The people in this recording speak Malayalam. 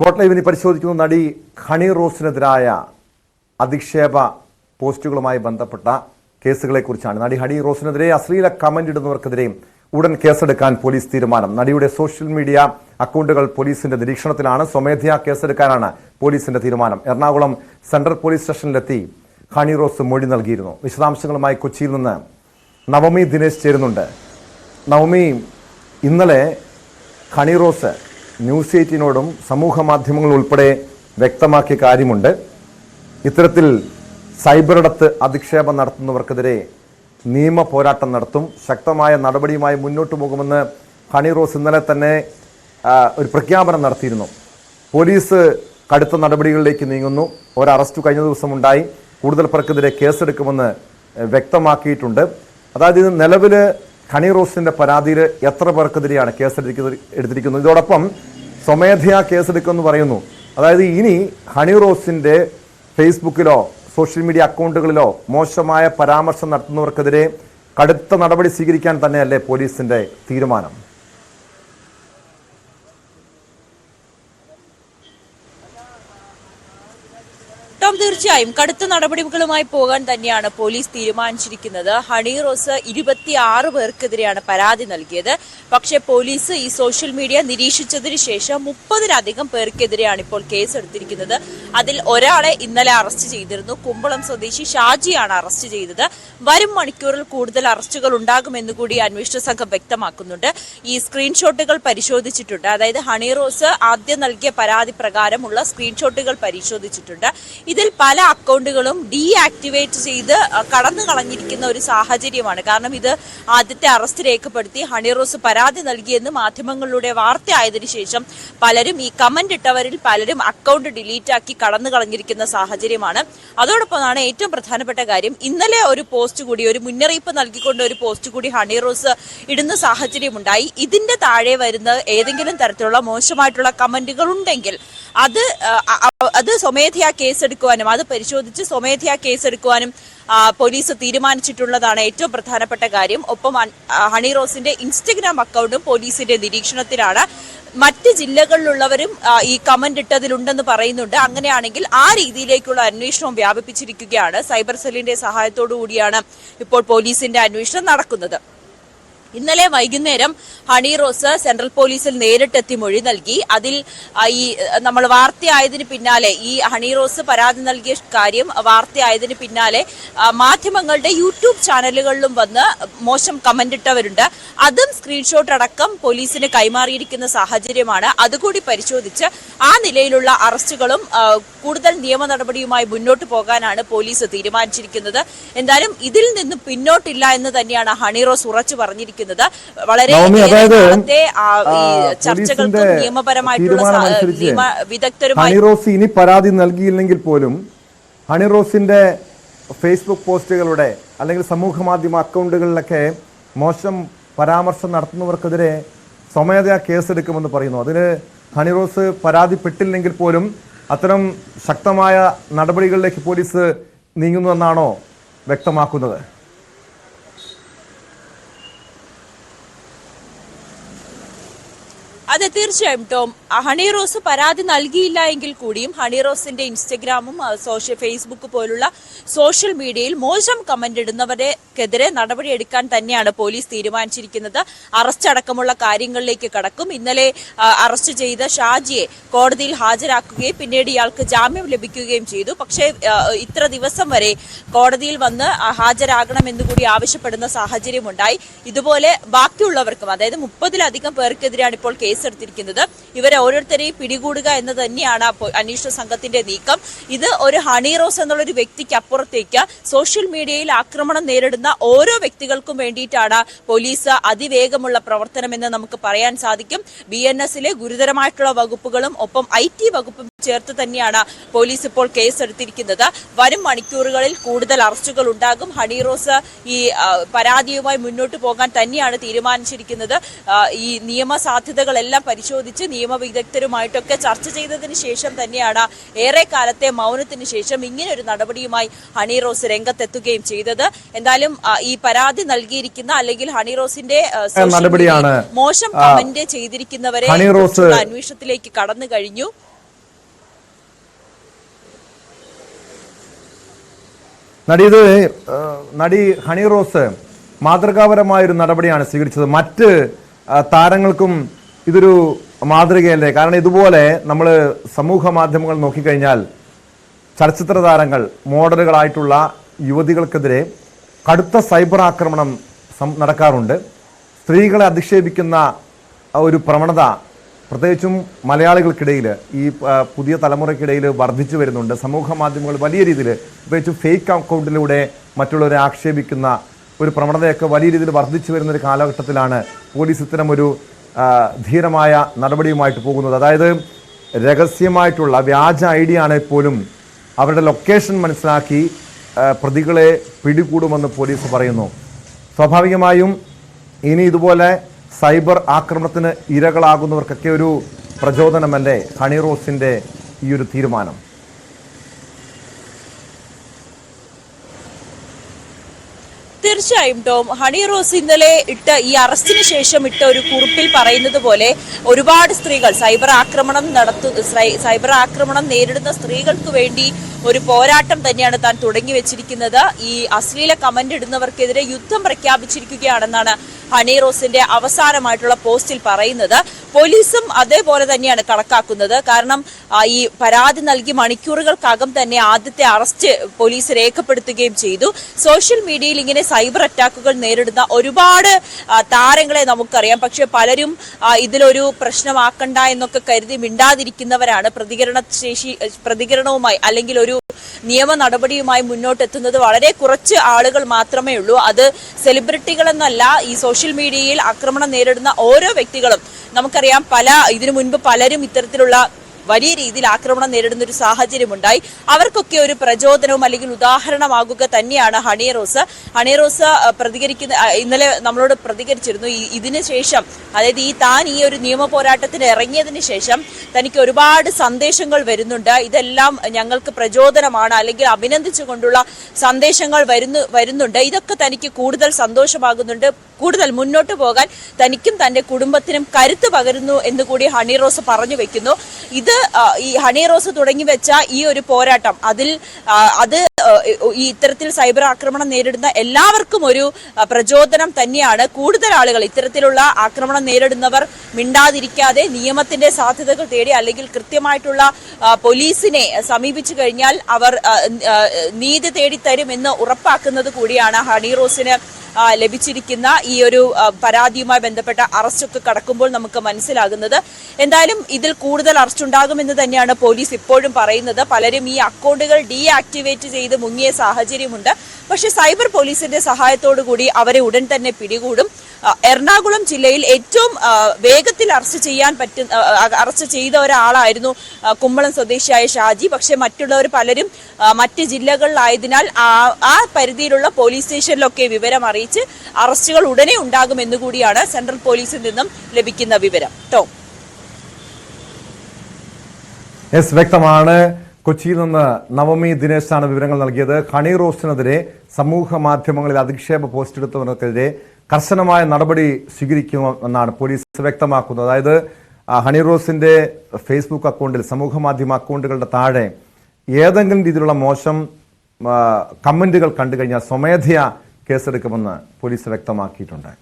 സ്പോട്ട് ലൈവിന് പരിശോധിക്കുന്ന നടി ഹണി റോസിനെതിരായ അധിക്ഷേപ പോസ്റ്റുകളുമായി ബന്ധപ്പെട്ട കേസുകളെക്കുറിച്ചാണ്. നടി ഹണി റോസിനെതിരെ അശ്ലീല കമന്റ് ഇടുന്നവർക്കെതിരെ ഉടൻ കേസെടുക്കാൻ പോലീസ് തീരുമാനം. നടിയുടെ സോഷ്യൽ മീഡിയ അക്കൗണ്ടുകൾ പോലീസിന്റെ നിരീക്ഷണത്തിലാണ്. സ്വമേധയാ കേസെടുക്കാനാണ് പോലീസിന്റെ തീരുമാനം. എറണാകുളം സെൻട്രൽ പോലീസ് സ്റ്റേഷനിലെത്തി ഹണി റോസ് മൊഴി നൽകിയിരുന്നു. വിശദാംശങ്ങളുമായി കൊച്ചിയിൽ നിന്ന് നവമി ദിനേശ് ചേരുന്നുണ്ട്. നവമി ഇന്നലെ ഹണി റോസ് ന്യൂസ് എയ്റ്റീനോടും സമൂഹ മാധ്യമങ്ങൾ ഉൾപ്പെടെ വ്യക്തമാക്കിയ കാര്യമുണ്ട്. ഇത്തരത്തിൽ സൈബറിടത്ത് അധിക്ഷേപം നടത്തുന്നവർക്കെതിരെ നിയമ പോരാട്ടം നടത്തും. ശക്തമായ നടപടിയുമായി മുന്നോട്ട് പോകുമെന്ന് ഹണി റോസ് ഇന്നലെ തന്നെ ഒരു പ്രഖ്യാപനം നടത്തിയിരുന്നു. പോലീസ് കടുത്ത നടപടികളിലേക്ക് നീങ്ങുന്നു. ഒരു അറസ്റ്റ് കഴിഞ്ഞ ദിവസം ഉണ്ടായി കൂടുതൽ പേർക്കെതിരെ കേസെടുക്കുമെന്ന് വ്യക്തമാക്കിയിട്ടുണ്ട്. അതായത് ഇത് നിലവിൽ ഹണി റോസിന്റെ പരാതിയിൽ എത്ര പേർക്കെതിരെയാണ് കേസെടുക്കുന്നത് എടുത്തിരിക്കുന്നത്? ഇതോടൊപ്പം സ്വമേധയാ കേസെടുക്കുമെന്ന് പറയുന്നു. അതായത് ഇനി ഹണി റോസിന്റെ ഫേസ്ബുക്കിലോ സോഷ്യൽ മീഡിയ അക്കൗണ്ടുകളിലോ മോശമായ പരാമർശം നടത്തുന്നവർക്കെതിരെ കടുത്ത നടപടി സ്വീകരിക്കാൻ തന്നെയല്ലേ പോലീസിന്റെ തീരുമാനം ടോം തീർച്ചയായും കടുത്ത നടപടികളുമായി പോകാൻ തന്നെയാണ് പോലീസ് തീരുമാനിച്ചിരിക്കുന്നത്. ഹണി റോസ് ഇരുപത്തിയാറ് പേർക്കെതിരെയാണ് പരാതി നൽകിയത്. പക്ഷേ പോലീസ് ഈ സോഷ്യൽ മീഡിയ നിരീക്ഷിച്ചതിന് ശേഷം മുപ്പതിലധികം പേർക്കെതിരെയാണ് ഇപ്പോൾ കേസ് എടുത്തിരിക്കുന്നത് അതിൽ ഒരാളെ ഇന്നലെ അറസ്റ്റ് ചെയ്തിരുന്നു. കുമ്പളം സ്വദേശി ഷാജിയാണ് അറസ്റ്റ് ചെയ്തത്. വരും മണിക്കൂറിൽ കൂടുതൽ അറസ്റ്റുകൾ ഉണ്ടാകുമെന്ന് കൂടി അന്വേഷണ സംഘം വ്യക്തമാക്കുന്നുണ്ട്. ഈ സ്ക്രീൻഷോട്ടുകൾ പരിശോധിച്ചിട്ടുണ്ട്. അതായത് ഹണി റോസ് ആദ്യം നൽകിയ പരാതി പ്രകാരമുള്ള സ്ക്രീൻഷോട്ടുകൾ പരിശോധിച്ചിട്ടുണ്ട്. ഇതിൽ പല അക്കൗണ്ടുകളും ഡീആക്ടിവേറ്റ് ചെയ്ത് കടന്നു കളഞ്ഞിരിക്കുന്ന ഒരു സാഹചര്യമാണ്. കാരണം ഇത് ആദ്യത്തെ അറസ്റ്റ് രേഖപ്പെടുത്തി ഹണി റോസ് പരാതി നൽകിയെന്ന് മാധ്യമങ്ങളിലൂടെ വാർത്തയായതിനു ശേഷം പലരും ഈ കമന്റ് ഇട്ടവരിൽ പലരും അക്കൗണ്ട് ഡിലീറ്റ് ആക്കി കടന്നു കളഞ്ഞിരിക്കുന്ന സാഹചര്യമാണ്. അതോടൊപ്പമാണ് ഏറ്റവും പ്രധാനപ്പെട്ട കാര്യം ഇന്നലെ ഒരു പോസ്റ്റ് കൂടി ഒരു മുന്നറിയിപ്പ് നൽകിക്കൊണ്ട് ഒരു പോസ്റ്റ് കൂടി ഹണി റോസ് ഇടുന്ന സാഹചര്യമുണ്ടായി. ഇതിന്റെ താഴെ വരുന്ന ഏതെങ്കിലും തരത്തിലുള്ള മോശമായിട്ടുള്ള കമന്റുകൾ ഉണ്ടെങ്കിൽ അത് അത് സ്വമേധയാ കേസെടുക്കുവാനും അത് പരിശോധിച്ച് സ്വമേധയാ കേസെടുക്കുവാനും പോലീസ് തീരുമാനിച്ചിട്ടുള്ളതാണ് ഏറ്റവും പ്രധാനപ്പെട്ട കാര്യം. ഒപ്പം ഹണി റോസിന്റെ ഇൻസ്റ്റഗ്രാം അക്കൗണ്ടും പോലീസിന്റെ നിരീക്ഷണത്തിലാണ്. മറ്റ് ജില്ലകളിലുള്ളവരും ഈ കമന്റ് ഇട്ടതിലുണ്ടെന്ന് പറയുന്നുണ്ട്. അങ്ങനെയാണെങ്കിൽ ആ രീതിയിലേക്കുള്ള അന്വേഷണവും വ്യാപിപ്പിച്ചിരിക്കുകയാണ്. സൈബർ സെല്ലിന്റെ സഹായത്തോടു കൂടിയാണ് ഇപ്പോൾ പോലീസിന്റെ അന്വേഷണം നടക്കുന്നത്. ഇന്നലെ വൈകുന്നേരം ഹണി റോസ് സെൻട്രൽ പോലീസിൽ നേരിട്ടെത്തി മൊഴി നൽകി. അതിൽ ഈ നമ്മൾ വാർത്തയായതിന് പിന്നാലെ ഈ ഹണി റോസ് പരാതി നൽകിയ കാര്യം വാർത്തയായതിന് പിന്നാലെ മാധ്യമങ്ങളുടെ യൂട്യൂബ് ചാനലുകളിലും വന്ന് മോശം കമന്റ് ഇട്ടവരുണ്ട് അതും സ്ക്രീൻഷോട്ട് അടക്കം പോലീസിന് കൈമാറിയിരിക്കുന്ന സാഹചര്യമാണ്. അതുകൂടി പരിശോധിച്ച് ആ നിലയിലുള്ള അറസ്റ്റുകളും കൂടുതൽ നിയമ നടപടിയുമായി മുന്നോട്ട് പോകാനാണ് പോലീസ് തീരുമാനിച്ചിരിക്കുന്നത്. എന്തായാലും ഇതിൽ നിന്നും പിന്നോട്ടില്ല എന്ന് തന്നെയാണ് ഹണി റോസ് ഉറച്ചു പറഞ്ഞിരിക്കുന്നത്. വളരെ നവമി, ഏറെ അതായത്, നാളത്തെ, ആ, ഈ ആ, ചർച്ചകൾക്കും നിയമപരമായിട്ടുള്ള നിയമ വിദഗ്ധരുമായി ഹണി ഇനി പരാതി നൽകിയില്ലെങ്കിൽ പോലും ഹണിറോസിന്റെ ഫേസ്ബുക്ക് പോസ്റ്റുകളുടെ അല്ലെങ്കിൽ സമൂഹ മാധ്യമ അക്കൗണ്ടുകളിലൊക്കെ മോശം പരാമർശം നടത്തുന്നവർക്കെതിരെ സ്വമേധയാ കേസെടുക്കുമെന്ന് പറയുന്നു. അതിന് ഹണിറോസ് പരാതിപ്പെട്ടില്ലെങ്കിൽ പോലും അത്തരം ശക്തമായ നടപടികളിലേക്ക് പോലീസ് നീങ്ങുന്നുവെന്നാണോ വ്യക്തമാക്കുന്നത്? അതെ തീർച്ചയായും. ടോം ഹണി റോസ് പരാതി നൽകിയില്ല എങ്കിൽ കൂടിയും ഹണി റോസിന്റെ ഇൻസ്റ്റഗ്രാമും സോഷ്യൽ ഫേസ്ബുക്ക് പോലുള്ള സോഷ്യൽ മീഡിയയിൽ മോശം കമന്റ് നടപടി നടപടിയെടുക്കാൻ തന്നെയാണ് പോലീസ് തീരുമാനിച്ചിരിക്കുന്നത്. അറസ്റ്റ് അടക്കമുള്ള കാര്യങ്ങളിലേക്ക് കടക്കും. ഇന്നലെ അറസ്റ്റ് ചെയ്ത ഷാജിയെ കോടതിയിൽ ഹാജരാക്കുകയും പിന്നീട് ഇയാൾക്ക് ജാമ്യം ലഭിക്കുകയും ചെയ്തു. പക്ഷേ ഇത്ര ദിവസം വരെ കോടതിയിൽ വന്ന് ഹാജരാകണമെന്ന് കൂടി ആവശ്യപ്പെടുന്ന സാഹചര്യമുണ്ടായി. ഇതുപോലെ ബാക്കിയുള്ളവർക്കും അതായത് മുപ്പതിലധികം പേർക്കെതിരെയാണ് ഇപ്പോൾ കേസെടുത്തിരിക്കുന്നത് ഇവരെ ഓരോരുത്തരെയും പിടികൂടുക എന്ന് തന്നെയാണ് അന്വേഷണ സംഘത്തിന്റെ നീക്കം. ഇത് ഒരു ഹണി റോസ് എന്നുള്ള ഒരു വ്യക്തിക്ക് അപ്പുറത്തേക്ക് സോഷ്യൽ മീഡിയയിൽ ആക്രമണം നേരിടുന്ന ഓരോ വ്യക്തികൾക്കും വേണ്ടിയിട്ടാണ് പോലീസ് അതിവേഗമുള്ള പ്രവർത്തനമെന്ന് നമുക്ക് പറയാൻ സാധിക്കും. ബി എൻ എസിലെ ഗുരുതരമായിട്ടുള്ള വകുപ്പുകളും ഒപ്പം ഐ ടി വകുപ്പും ചേർത്ത് തന്നെയാണ് പോലീസ് ഇപ്പോൾ കേസെടുത്തിരിക്കുന്നത്. വരും മണിക്കൂറുകളിൽ കൂടുതൽ അറസ്റ്റുകൾ ഉണ്ടാകും. ഹണി റോസ് ഈ പരാതിയുമായി മുന്നോട്ട് പോകാൻ തന്നെയാണ് തീരുമാനിച്ചിരിക്കുന്നത്. ഈ നിയമ സാധ്യതകളെല്ലാം എല്ലാം പരിശോധിച്ച് നിയമവിദഗ്ധരുമായിട്ടൊക്കെ ചർച്ച ചെയ്തതിന് ശേഷം തന്നെയാണ് ഏറെ കാലത്തെ മൗനത്തിന് ശേഷം ഇങ്ങനൊരു നടപടിയുമായി ഹണി റോസ് രംഗത്തെത്തുകയും ചെയ്തത്. എന്തായാലും ഈ പരാതി നൽകിയിരിക്കുന്ന അല്ലെങ്കിൽ ഹണി റോസിന്റെ നടപടിയാണ് മോശം കമന്റ് ചെയ്തിരിക്കുന്നവരെ അന്വേഷണത്തിലേക്ക് കടന്നു കഴിഞ്ഞു. നടി നടി ഹണി റോസ് മാതൃകാപരമായൊരു നടപടിയാണ് സ്വീകരിച്ചത്. മറ്റ് താരങ്ങൾക്കും ഇതൊരു മാതൃകയല്ലേ? കാരണം ഇതുപോലെ നമ്മൾ സമൂഹ മാധ്യമങ്ങൾ നോക്കിക്കഴിഞ്ഞാൽ ചലച്ചിത്ര താരങ്ങൾ മോഡലുകളായിട്ടുള്ള യുവതികൾക്കെതിരെ കടുത്ത സൈബർ ആക്രമണം നടക്കാറുണ്ട്. സ്ത്രീകളെ അധിക്ഷേപിക്കുന്ന ഒരു പ്രവണത പ്രത്യേകിച്ചും മലയാളികൾക്കിടയിൽ ഈ പുതിയ തലമുറയ്ക്കിടയിൽ വർദ്ധിച്ചു വരുന്നുണ്ട്. സമൂഹ മാധ്യമങ്ങൾ വലിയ രീതിയിൽ പ്രത്യേകിച്ചും ഫേക്ക് അക്കൗണ്ടിലൂടെ മറ്റുള്ളവരെ ആക്ഷേപിക്കുന്ന ഒരു പ്രവണതയൊക്കെ വലിയ രീതിയിൽ വർദ്ധിച്ചു വരുന്ന ഒരു കാലഘട്ടത്തിലാണ് പോലീസ് ഇത്തരം ഒരു ധീരമായ നടപടിയുമായിട്ട് പോകുന്നത്. അതായത് രഹസ്യമായിട്ടുള്ള വ്യാജ ഐ ഡി ആണെങ്കിൽ പോലും അവരുടെ ലൊക്കേഷൻ മനസ്സിലാക്കി പ്രതികളെ പിടികൂടുമെന്ന് പോലീസ് പറയുന്നു. സ്വാഭാവികമായും ഇനി ഇതുപോലെ സൈബർ ആക്രമണത്തിന് ഇരകളാകുന്നവർക്കൊക്കെ ഒരു പ്രചോദനമല്ലേ? ഹണി റോസിന്റെ ഈ ഒരു തീരുമാനം. തീർച്ചയായും ടോം. ഹണി റോസ് ഇന്നലെ ഇട്ട ഈ അറസ്റ്റിന് ശേഷം ഇട്ട ഒരു കുറിപ്പിൽ പറയുന്നത് പോലെ ഒരുപാട് സ്ത്രീകൾ സൈബർ ആക്രമണം നടത്തു സൈബർ ആക്രമണം നേരിടുന്ന സ്ത്രീകൾക്ക് വേണ്ടി ഒരു പോരാട്ടം തന്നെയാണ് താൻ തുടങ്ങി വെച്ചിരിക്കുന്നത്. ഈ അശ്ലീല കമന്റ് ഇടുന്നവർക്കെതിരെ യുദ്ധം പ്രഖ്യാപിച്ചിരിക്കുകയാണെന്നാണ് ഹണി റോസിന്റെ അവസാനമായിട്ടുള്ള പോസ്റ്റിൽ പറയുന്നത്. പോലീസും അതേപോലെ തന്നെയാണ് കണക്കാക്കുന്നത്. കാരണം ഈ പരാതി നൽകി മണിക്കൂറുകൾക്കകം തന്നെ ആദ്യത്തെ അറസ്റ്റ് പോലീസ് രേഖപ്പെടുത്തുകയും ചെയ്തു. സോഷ്യൽ മീഡിയയിൽ ഇങ്ങനെ സൈബർ അറ്റാക്കുകൾ നേരിടുന്ന ഒരുപാട് താരങ്ങളെ നമുക്കറിയാം. പക്ഷെ പലരും ഇതിലൊരു പ്രശ്നമാക്കണ്ട എന്നൊക്കെ കരുതി മിണ്ടാതിരിക്കുന്നവരാണ് പ്രതികരണ ശേഷി പ്രതികരണവുമായി അല്ലെങ്കിൽ ഒരു നിയമ നടപടിയുമായി മുന്നോട്ടെത്തുന്നത് വളരെ കുറച്ച് ആളുകൾ മാത്രമേ ഉള്ളൂ. അത് സെലിബ്രിറ്റികളെന്നല്ല ഈ സോഷ്യൽ മീഡിയയിൽ ആക്രമണം നേരിടുന്ന ഓരോ വ്യക്തികളും. നമുക്കറിയാം പല ഇതിനു മുൻപ് പലരും ഇത്തരത്തിലുള്ള വലിയ രീതിയിൽ ആക്രമണം നേരിടുന്ന ഒരു സാഹചര്യമുണ്ടായി. അവർക്കൊക്കെ ഒരു പ്രചോദനവും അല്ലെങ്കിൽ ഉദാഹരണമാകുക തന്നെയാണ് ഹണി റോസ്. ഹണി റോസ് പ്രതികരിക്കുന്ന ഇന്നലെ നമ്മളോട് പ്രതികരിച്ചിരുന്നു. ഇതിനുശേഷം ശേഷം അതായത് ഈ താൻ ഈ ഒരു നിയമ പോരാട്ടത്തിന് ഇറങ്ങിയതിന് ശേഷം തനിക്ക് ഒരുപാട് സന്ദേശങ്ങൾ വരുന്നുണ്ട്. ഇതെല്ലാം ഞങ്ങൾക്ക് പ്രചോദനമാണ് അല്ലെങ്കിൽ അഭിനന്ദിച്ചുകൊണ്ടുള്ള സന്ദേശങ്ങൾ വരുന്നു വരുന്നുണ്ട്. ഇതൊക്കെ തനിക്ക് കൂടുതൽ സന്തോഷമാകുന്നുണ്ട്. കൂടുതൽ മുന്നോട്ട് പോകാൻ തനിക്കും തന്റെ കുടുംബത്തിനും കരുത്ത് പകരുന്നു എന്ന് കൂടി ഹണി റോസ് പറഞ്ഞു വെക്കുന്നു. ഇത് ഈ ഹണി റോസ് തുടങ്ങി വെച്ച ഈ ഒരു പോരാട്ടം അതിൽ അത് ഈ ഇത്തരത്തിൽ സൈബർ ആക്രമണം നേരിടുന്ന എല്ലാവർക്കും ഒരു പ്രചോദനം തന്നെയാണ്. കൂടുതൽ ആളുകൾ ഇത്തരത്തിലുള്ള ആക്രമണം നേരിടുന്നവർ മിണ്ടാതിരിക്കാതെ നിയമത്തിന്റെ സാധ്യതകൾ തേടി അല്ലെങ്കിൽ കൃത്യമായിട്ടുള്ള പോലീസിനെ സമീപിച്ചു കഴിഞ്ഞാൽ അവർ നീതി തേടി തരുമെന്ന് ഉറപ്പാക്കുന്നത് കൂടിയാണ് ഹണി റോസിന് ലഭിച്ചിരിക്കുന്ന ഈ ഒരു പരാതിയുമായി ബന്ധപ്പെട്ട അറസ്റ്റൊക്കെ കടക്കുമ്പോൾ നമുക്ക് മനസ്സിലാകുന്നത്. എന്തായാലും ഇതിൽ കൂടുതൽ അറസ്റ്റ് ഉണ്ടാകുമെന്ന് തന്നെയാണ് പോലീസ് ഇപ്പോഴും പറയുന്നത്. പലരും ഈ അക്കൗണ്ടുകൾ ഡീആക്ടിവേറ്റ് ചെയ്ത് മുങ്ങിയ സാഹചര്യമുണ്ട്. പക്ഷേ സൈബർ പോലീസിന്റെ സഹായത്തോടു കൂടി അവരെ ഉടൻ തന്നെ പിടികൂടും. എറണാകുളം ജില്ലയിൽ ഏറ്റവും വേഗത്തിൽ അറസ്റ്റ് ചെയ്യാൻ പറ്റുന്ന അറസ്റ്റ് ചെയ്ത ഒരാളായിരുന്നു കുമ്പളം സ്വദേശിയായ ഷാജി. പക്ഷെ മറ്റുള്ളവർ പലരും മറ്റ് ജില്ലകളിലായതിനാൽ ആ പരിധിയിലുള്ള പോലീസ് സ്റ്റേഷനിലൊക്കെ വിവരം അറിയിച്ച് അറസ്റ്റുകൾ ഉടനെ ഉണ്ടാകുമെന്ന് കൂടിയാണ് സെൻട്രൽ പോലീസിൽ നിന്നും ലഭിക്കുന്ന വിവരം. ടോം. വ്യക്തമാണ്. കൊച്ചിയിൽ നിന്ന് നവമി ദിനേശാണ് വിവരങ്ങൾ നൽകിയത്. ഹണി റോസിനെതിരെ സമൂഹ മാധ്യമങ്ങളിൽ അധിക്ഷേപ പോസ്റ്റ് എടുത്തവർക്കെതിരെ കർശനമായ നടപടി സ്വീകരിക്കുമെന്നാണ് പോലീസ് വ്യക്തമാക്കുന്നത്. അതായത് ഹണി റോസിന്റെ ഫേസ്ബുക്ക് അക്കൗണ്ടിൽ സമൂഹ മാധ്യമ അക്കൗണ്ടുകളുടെ താഴെ ഏതെങ്കിലും രീതിയിലുള്ള മോശം കമന്റുകൾ കണ്ടു കഴിഞ്ഞാൽ സ്വമേധയാ കേസെടുക്കുമെന്ന് പോലീസ് വ്യക്തമാക്കിയിട്ടുണ്ട്.